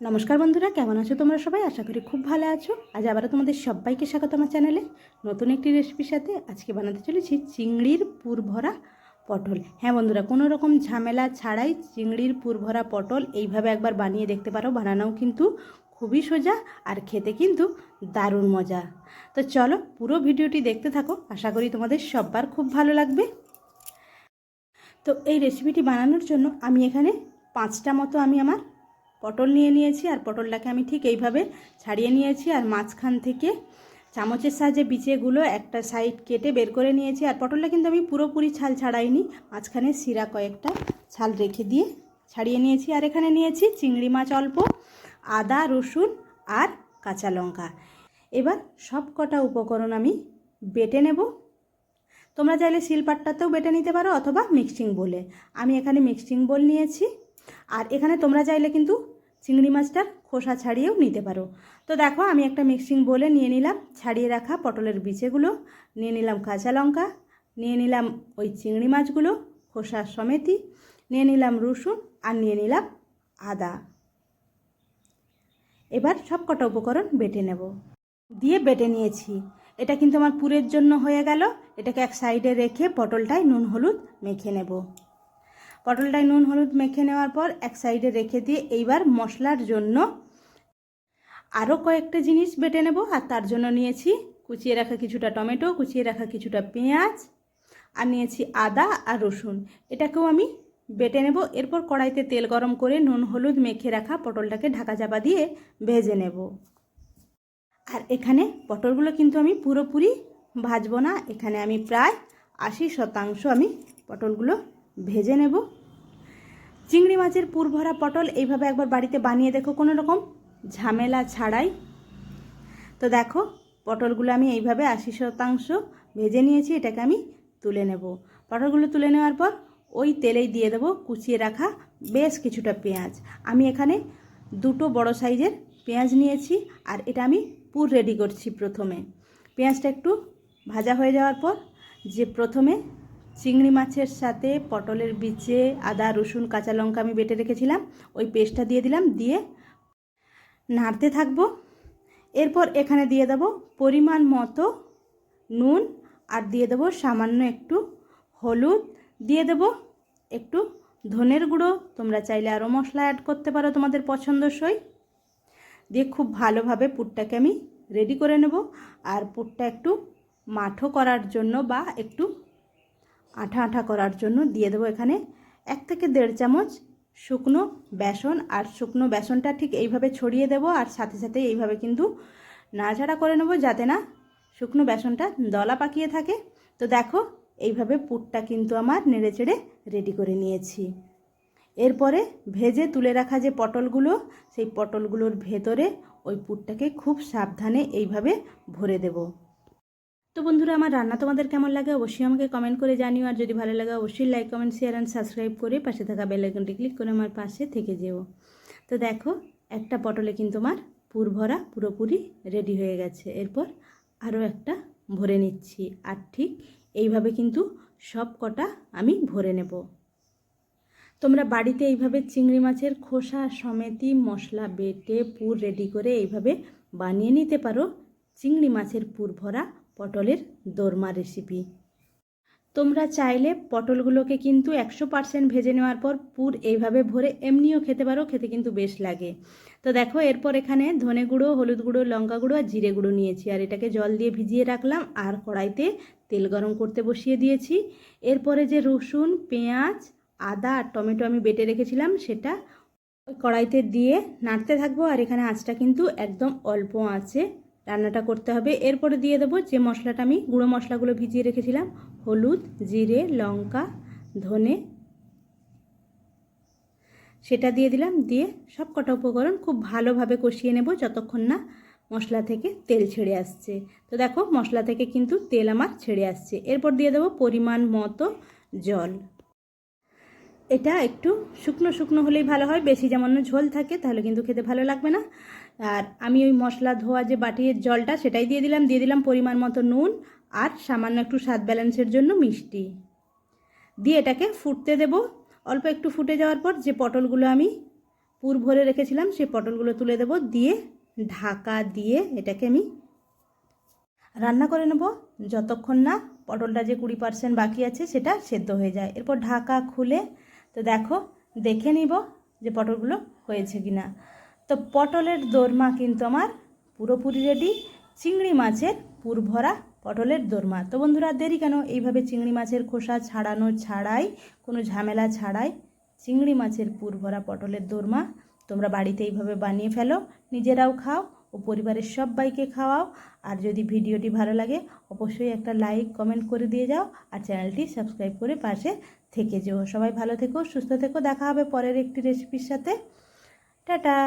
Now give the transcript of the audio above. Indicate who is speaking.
Speaker 1: নমস্কার বন্ধুরা, কেমন আছো তোমরা সবাই? আশা করি খুব ভালো আছো। আজ আবারও তোমাদের সবাইকে স্বাগত আমার চ্যানেলে। নতুন একটি রেসিপির সাথে আজকে বানাতে চলেছি চিংড়ির পুর ভরা পটল। হ্যাঁ বন্ধুরা, কোনো রকম ঝামেলা ছাড়াই চিংড়ির পুর ভরা পটল এইভাবে একবার বানিয়ে দেখতে পারো। বানানোও কিন্তু খুবই সোজা আর খেতে কিন্তু দারুণ মজা। তো চলো পুরো ভিডিওটি দেখতে থাকো। আশা করি তোমাদের সববার খুব ভালো লাগবে। তো এই রেসিপিটি বানানোর জন্য আমি এখানে পাঁচটা মতো আমি আমার পটল নিয়ে নিয়েছি আর পটলটাকে আমি ঠিক এইভাবে ছাড়িয়ে নিয়েছি আর মাঝখান থেকে চামচের সাহায্যে বিচেগুলো একটা সাইড কেটে বের করে নিয়েছি আর পটলটা কিন্তু আমি পুরোপুরি ছাল ছাড়াইনি, মাঝখানে শিরা কয়েকটা ছাল রেখে দিয়ে ছাড়িয়ে নিয়েছি আর এখানে নিয়েছি চিংড়ি মাছ অল্প, আদা, রসুন আর কাঁচা লঙ্কা। এবার সব কটা উপকরণ আমি বেটে নেব। তোমরা চাইলে শিলপাট্টাতেও বেটে নিতে পারো অথবা মিক্সিং বলে আমি এখানে মিক্সিং বোল নিয়েছি। আর এখানে তোমরা চাইলে কিন্তু চিংড়ি মাছটার খোসা ছাড়িয়েও নিতে পারো। তো দেখো, আমি একটা মিক্সিং বলে নিয়ে নিলাম, ছাড়িয়ে রাখা পটলের বিচেগুলো নিয়ে নিলাম কাঁচা লঙ্কা, নিয়ে নিলাম ওই চিংড়ি মাছগুলো, খোসা সমেতি, নিয়ে নিলাম রসুন আর নিয়ে নিলাম আদা। এবার সব কটা উপকরণ বেটে নেব। দিয়ে বেটে নিয়েছি। এটা কিন্তু আমার পুরের জন্য হয়ে গেল। এটাকে এক সাইডে রেখে পটলটায় নুন, হলুদ মেখে নেব। পটলটায় নুন, হলুদ মেখে নেওয়ার পর এক সাইডে রেখে দিয়ে এইবার মশলার জন্য আরও কয়েকটা জিনিস বেটে নেব। আর তার জন্য নিয়েছি কুচিয়ে রাখা কিছুটা টমেটো, কুচিয়ে রাখা কিছুটা পেঁয়াজ, আর নিয়েছি আদা আর রসুন। এটাকেও আমি বেটে নেব। এরপর কড়াইতে তেল গরম করে নুন, হলুদ মেখে রাখা পটলটাকে ঢাকা চাপা দিয়ে ভেজে নেব। আর এখানে পটলগুলো কিন্তু আমি পুরোপুরি ভাজবো না। এখানে আমি প্রায় আশি শতাংশ আমি পটলগুলো ভেজে নেব। চিংড়ি মাছের পুর ভরা পটল এইভাবে একবার বাড়িতে বানিয়ে দেখো কোনো রকম। ঝামেলা ছাড়াই। তো দেখো, পটলগুলো আমি এইভাবে আশি শতাংশ ভেজে নিয়েছি, এটাকে আমি তুলে নেব। পটলগুলো তুলে নেওয়ার পর ওই তেলেই দিয়ে দেবো কুচিয়ে রাখা বেশ কিছুটা পেঁয়াজ। আমি এখানে দুটো বড় সাইজের পেঁয়াজ নিয়েছি আর এটা আমি পুর রেডি করছি প্রথমে। পেঁয়াজটা একটু ভাজা হয়ে যাওয়ার পর যে প্রথমে চিংড়ি মাছের সাথে পটলের বিচে আদা, রসুন, কাঁচা লঙ্কা আমি বেটে রেখেছিলাম। ওই পেস্টটা দিয়ে দিলাম, দিয়ে নাড়তে থাকব। এরপর এখানে দিয়ে দেবো পরিমাণ মতো নুন আর দিয়ে দেবো সামান্য একটু হলুদ। দিয়ে দেব একটু ধনের গুঁড়ো। তোমরা চাইলে আরও মশলা অ্যাড করতে পারো তোমাদের পছন্দসই। দিয়ে খুব ভালোভাবে পুরটাকে আমি রেডি করে নেব। আর পুরটা একটু মাঠো করার জন্য বা একটু আঠা আঠা করার জন্য দিয়ে দেবো এখানে এক থেকে দেড় চামচ শুকনো বেসন, আর শুকনো বেসনটা ঠিক এইভাবে ছড়িয়ে দেব, আর সাথে সাথে এইভাবে কিন্তু নাড়াচাড়া করে নেব যাতে না শুকনো বেসনটা দলা পাকিয়ে থাকে। তো দেখো, এইভাবে পুরটা কিন্তু আমার নেড়ে চেড়ে রেডি করে নিয়েছি। এরপরে ভেজে তুলে রাখা যে পটলগুলো, সেই পটলগুলোর ভেতরে ওই পুরটাকে খুব সাবধানে এইভাবে ভরে দেব। তো বন্ধুরা, আমার রান্না তোমাদের কেমন লাগে অবশ্যই আমাকে কমেন্ট করে জানিও, আর যদি ভালো লাগে অবশ্যই like comment share and subscribe করে পাশে থাকা বেল আইকনটি ক্লিক করে আমার পাশে থেকে যেও। তো দেখো, একটা পটলে কিন্তু আমার পুর ভরা পুরোপুরি রেডি হয়ে গেছে। এরপর আরও একটা ভরে নিচ্ছি, আর ঠিক এইভাবে কিন্তু সব কটা আমি ভরে নেব। তোমরা বাড়িতে এইভাবে চিংড়ি মাছের খোসা সমেতি মশলা বেটে পুর রেডি করে এইভাবে বানিয়ে নিতে পারো। চিংড়ি মাছের পুর ভরা পটলের দোরমা রেসিপি তোমরা চাইলে পটলগুলোকে কিন্তু একশো পার্সেন্ট ভেজে নেওয়ার পর পুর এইভাবে ভরে এমনিও খেতে পারো, খেতে কিন্তু বেশ লাগে। তো দেখো, এরপর এখানে ধনে গুঁড়ো, হলুদ গুঁড়ো, লঙ্কা গুঁড়ো আর জিরে গুঁড়ো নিয়েছি। আর এটাকে জল দিয়ে ভিজিয়ে রাখলাম আর কড়াইতে তেল গরম করতে বসিয়ে দিয়েছি। এরপরে যে রসুন, পেঁয়াজ, আদা আর টমেটো আমি বেটে রেখেছিলাম, সেটা কড়াইতে দিয়ে নাড়তে থাকব। আর এখানে আঁচটা কিন্তু একদম অল্প আঁচে রান্নাটা করতে হবে। এরপরে দিয়ে দেবো যে মশলাটা আমি, গুঁড়ো মশলাগুলো ভিজিয়ে রেখেছিলাম, হলুদ, জিরে, লঙ্কা, ধনে, সেটা দিয়ে দিলাম, দিয়ে সব কটা উপকরণ খুব ভালোভাবে কষিয়ে নেব যতক্ষণ না মশলা থেকে তেল ছেড়ে আসছে। তো দেখো, মশলা থেকে কিন্তু তেল আমার ছেড়ে আসছে। এরপর দিয়ে দেবো পরিমাণ মতো জল। এটা একটু শুকনো শুকনো হলেই ভালো হয়, বেশি যেমন ঝোল থাকে, তাহলে কিন্তু খেতে ভালো লাগবে না। আর আমি ওই মশলা ধোয়া যে বাটির জলটা সেটাই দিয়ে দিলাম দিয়ে দিলাম পরিমাণ মতো নুন আর সামান্য একটু স্বাদ ব্যালেন্সের জন্য মিষ্টি। দিয়ে এটাকে ফুটতে দেব। অল্প একটু ফুটে যাওয়ার পর যে পটলগুলো আমি পুর ভরে রেখেছিলাম, সেই পটলগুলো তুলে দেব। দিয়ে ঢাকা দিয়ে এটাকে আমি রান্না করে নেব। যতক্ষণ না পটলটা যে কুড়ি পার্সেন্ট বাকি আছে, সেটা সেদ্ধ হয়ে যায়। এরপর ঢাকা খুলে তো দেখো, দেখে নিব যে পটলগুলো হয়েছে কি না তো পটলের দোরমা কিন্তু আমার পুরোপুরি রেডি চিংড়ি মাছের পুর ভরা পটলের দোরমা। তো বন্ধুরা দেরি কেন? এইভাবে চিংড়ি মাছের খোসা ছাড়ানো ছাড়াই, কোনো ঝামেলা ছাড়াই চিংড়ি মাছের পুর ভরা পটলের দোরমা তোমরা বাড়িতে এইভাবে বানিয়ে ফেলো। নিজেরাও খাও ও পরিবারের সবাইকে খাওয়াও। আর যদি ভিডিওটি ভালো লাগে, অবশ্যই একটা লাইক কমেন্ট করে দিয়ে যাও আর চ্যানেলটি সাবস্ক্রাইব করে পাশে থেকে যেও। সবাই ভালো থেকো, সুস্থ থেকো। দেখা হবে পরের একটি রেসিপির সাথে। টাটা